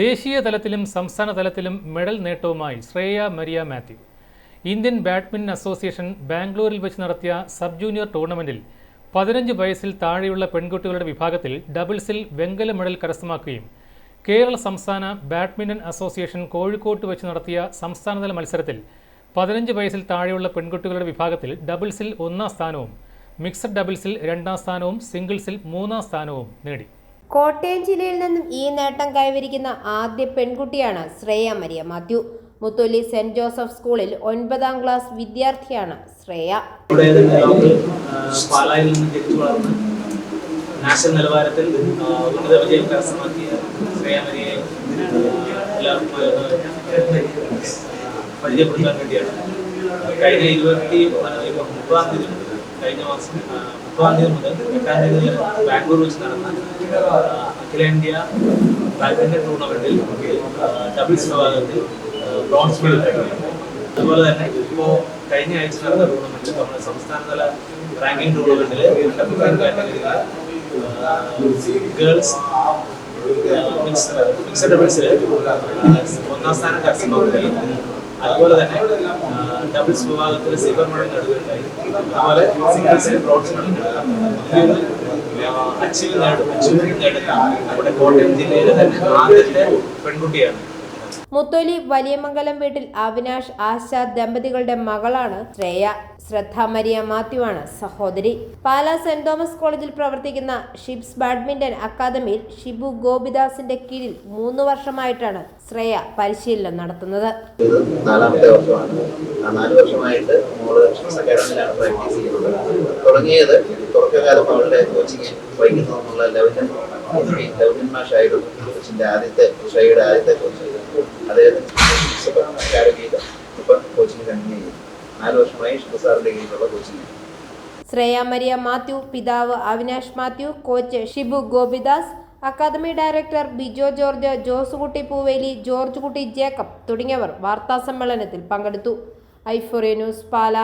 ദേശീയ തലത്തിലും സംസ്ഥാന തലത്തിലും medal നേട്ടവുമായി Shreya Maria Mathew. Indian badminton association ബാംഗ്ലൂരിൽ വെച്ച് നടത്തിയ സബ് ജൂനിയർ ടൂർണമെന്റിൽ പതിനഞ്ച് വയസ്സിൽ താഴെയുള്ള പെൺകുട്ടികളുടെ വിഭാഗത്തിൽ ഡബിൾസിൽ വെങ്കല മെഡൽ കരസ്ഥമാക്കുകയും കേരള സംസ്ഥാന ബാഡ്മിന്റൺ അസോസിയേഷൻ കോഴിക്കോട്ട് വെച്ച് നടത്തിയ സംസ്ഥാനതല മത്സരത്തിൽ പതിനഞ്ച് വയസ്സിൽ താഴെയുള്ള പെൺകുട്ടികളുടെ വിഭാഗത്തിൽ ഡബിൾസിൽ ഒന്നാം സ്ഥാനവും മിക്സഡ് ഡബിൾസിൽ രണ്ടാം സ്ഥാനവും സിംഗിൾസിൽ മൂന്നാം സ്ഥാനവും നേടി. കോട്ടയം ജില്ലയിൽ നിന്നും ഈ നേട്ടം കൈവരിക്കുന്ന ആദ്യ പെൺകുട്ടിയാണ് ശ്രേയ മരിയ മാത്യു. മുത്തൊലി സെന്റ് ജോസഫ് സ്കൂളിൽ ഒൻപതാം ക്ലാസ് വിദ്യാർത്ഥിയാണ് ശ്രേയ. നാഷണൽ നിലവാരത്തിൽ ഉന്നത വിജയം കരസ്ഥമാക്കിയ ശ്രേയാമരിയെ എല്ലാവർക്കും പരിചയപ്പെടുത്താൻ വേണ്ടിയാണ്. കഴിഞ്ഞ ഇരുപത്തി മുപ്പതാം തീയതി കഴിഞ്ഞ മാസം മുപ്പതാം തീയതി മുതൽ എട്ടാം തീയതി ബാംഗ്ലൂർ വെച്ച് നടന്ന അഖിലേന്ത്യ ബാഡ്മിന്റൺ ടൂർണമെന്റിൽ ഡബിൾസ് വിഭാഗത്തിൽ ബ്രോൺസ് മെഡൽ അതുപോലെ തന്നെ ഇപ്പോ കഴിഞ്ഞ ആഴ്ച നടന്ന ടൂർണമെന്റിൽ നമ്മുടെ സംസ്ഥാനതല റാങ്കിംഗ് ടൂർണമെന്റിൽ കാറ്റഗറിയിൽ ഗേൾസ് മിക്സഡ് ഡബിൾസിൽ ഒന്നാം സ്ഥാനം കരസ്ഥമാക്കുകയും അതുപോലെ തന്നെ ഡബിൾസ് വിഭാഗത്തിൽ സിൽവർ മെഡൽ നേടുകയുണ്ടായി. അതുപോലെ സിംഗിൾസിൽ ബ്രോൺസ് മെഡൽ നേടുക അച്ചീവ് നേടും അച്ചീവ് നേടുന്ന നമ്മുടെ കോട്ടയം ജില്ലയിലെ തന്നെ ആദ്യത്തെ പെൺകുട്ടിയാണ്. മുത്തൊലി വലിയമംഗലം വീട്ടിൽ അവിനാഷ് ആശ ദമ്പതികളുടെ മകളാണ് ശ്രേയ. ശ്രദ്ധ മരിയ മാത്യുവാണ് സഹോദരി. പാലാ സെന്റ് തോമസ് കോളേജിൽ പ്രവർത്തിക്കുന്ന ഷിപ്സ് ബാഡ്മിന്റൺ അക്കാദമിയിൽ ഷിബു ഗോപിദാസിന്റെ കീഴിൽ മൂന്ന് വർഷമായിട്ടാണ് ശ്രേയ പരിശീലനം നടത്തുന്നത്. നാലാമത്തെ വർഷമാണ്. നാല് വർഷമായിട്ട് ഷിപ്സ് അക്കാദമിയിലാണ് പ്രാക്ടീസ് ചെയ്യുന്നത്. തുടങ്ങിയത് തുടക്കകാലം അവളുടെ കോച്ചിങ് വൈകുന്നു എന്നുള്ള ലെവലിൽ മാഷായിരുന്നു കോച്ചിന്റെ ആദ്യത്തെ ഷയുടെ ആദ്യത്തെ കോച്ച് അദ്ദേഹത്തിന് അക്കാഡമിയിൽ ഇപ്പം കോച്ചിങ് കണ്ടിന്യൂ ചെയ്തു നാല് വർഷമായി ഷിബു കീഴിലുള്ള കോച്ചിങ് ശ്രേയ മരിയ മാത്യു പിതാവ് Avinash Mathew coach Shibu Gopidas academy director Bijo George Josekutty Poovely George Kutty Jacob തുടങ്ങിയവർ വാർത്താസമ്മേളനത്തിൽ പങ്കെടുത്തു. ഐഫോറിയ ന്യൂസ് പാല.